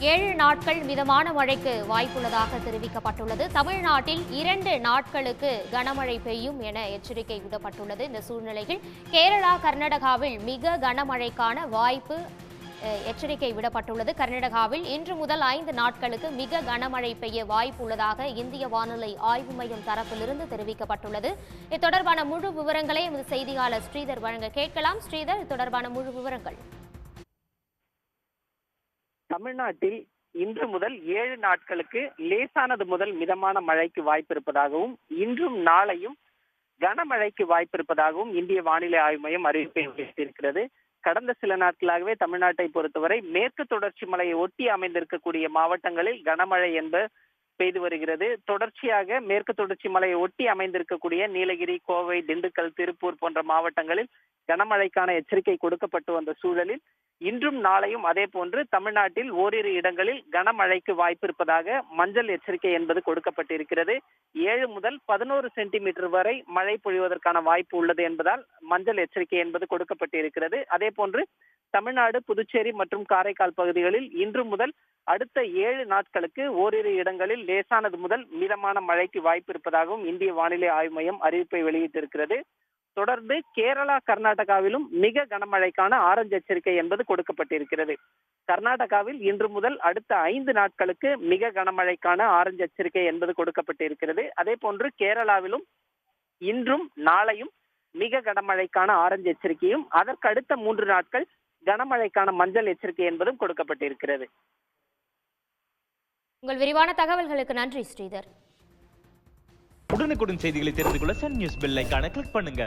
ஏழு நாட்கள் மிதமான மழைக்கு வாய்ப்புள்ளதாக தெரிவிக்கப்பட்டுள்ளது. தமிழ்நாட்டில் இரண்டு நாட்களுக்கு கனமழை பெய்யும் என எச்சரிக்கை விடப்பட்டுள்ளது இந்த சூழ்நிலையில் கேரளா கர்நாடகாவில் மிக கனமழைக்கான வாய்ப்பு எச்சரிக்கை விடப்பட்டுள்ளது. கர்நாடகாவில் இன்று முதல் ஐந்து நாட்களுக்கு மிக கனமழை பெய்ய வாய்ப்புள்ளதாக இந்திய வானிலை ஆய்வு மையம் தரப்பிலிருந்து தெரிவிக்கப்பட்டுள்ளது. இது தொடர்பான முழு விவரங்களை எமது செய்தியாளர் ஸ்ரீதர் வழங்க கேட்கலாம். ஸ்ரீதர் இது தொடர்பான முழு விவரங்கள். தமிழ்நாட்டில் இன்று முதல் ஏழு நாட்களுக்கு லேசானது முதல் மிதமான மழைக்கு வாய்ப்பு இருப்பதாகவும் இன்றும் நாளையும் கனமழைக்கு வாய்ப்பு இருப்பதாகவும் இந்திய வானிலை ஆய்வு மையம் அறிவிப்பை வெளியிட்டிருக்கிறது. கடந்த சில நாட்களாகவே தமிழ்நாட்டை பொறுத்தவரை மேற்கு தொடர்ச்சி மலையை ஒட்டி அமைந்திருக்கக்கூடிய மாவட்டங்களில் கனமழை என்ப பெய்து வருகிறது. தொடர்ச்சியாக மேற்கு தொடர்ச்சி மலையை ஒட்டி அமைந்திருக்கக்கூடிய நீலகிரி கோவை திண்டுக்கல் திருப்பூர் போன்ற மாவட்டங்களில் கனமழைக்கான எச்சரிக்கை கொடுக்கப்பட்டு வந்த சூழலில் இன்றும் நாளையும் அதே போன்று தமிழ்நாட்டில் ஓரிரு இடங்களில் கனமழைக்கு வாய்ப்பு இருப்பதாக மஞ்சள் எச்சரிக்கை என்பது கொடுக்கப்பட்டிருக்கிறது. ஏழு முதல் பதினோரு சென்டிமீட்டர் வரை மழை பொழிவதற்கான வாய்ப்பு உள்ளது என்பதால் மஞ்சள் எச்சரிக்கை என்பது கொடுக்கப்பட்டிருக்கிறது. அதே போன்று தமிழ்நாடு புதுச்சேரி மற்றும் காரைக்கால் பகுதிகளில் இன்று முதல் அடுத்த ஏழு நாட்களுக்கு ஓரிரு இடங்களில் லேசானது முதல் மிதமான மழைக்கு வாய்ப்பு இருப்பதாகவும் இந்திய வானிலை ஆய்வு மையம் அறிவிப்பை வெளியிட்டிருக்கிறது. தொடர்ந்து கேரளா கர்நாடகாவிலும் மிக கனமழைக்கான ஆரஞ்சு எச்சரிக்கை என்பது கொடுக்கப்பட்டிருக்கிறது. கர்நாடகாவில் இன்று முதல் அடுத்த ஐந்து நாட்களுக்கு மிக கனமழைக்கான ஆரஞ்சு எச்சரிக்கை என்பது கொடுக்கப்பட்டிருக்கிறது. அதே போன்று கேரளாவிலும் இன்றும் நாளையும் மிக கனமழைக்கான ஆரஞ்சு எச்சரிக்கையும் அதற்கு அடுத்த மூன்று நாட்கள் கனமழைக்கான மஞ்சள் எச்சரிக்கை என்பதும் கொடுக்கப்பட்டிருக்கிறது. உங்கள் விரிவான தகவல்களுக்கு நன்றி ஸ்ரீதர். உடனுக்குடன் செய்திகளை தெரிந்து கொள்ள சன் நியூஸ் பெல் ஐகானை கிளிக் பண்ணுங்க.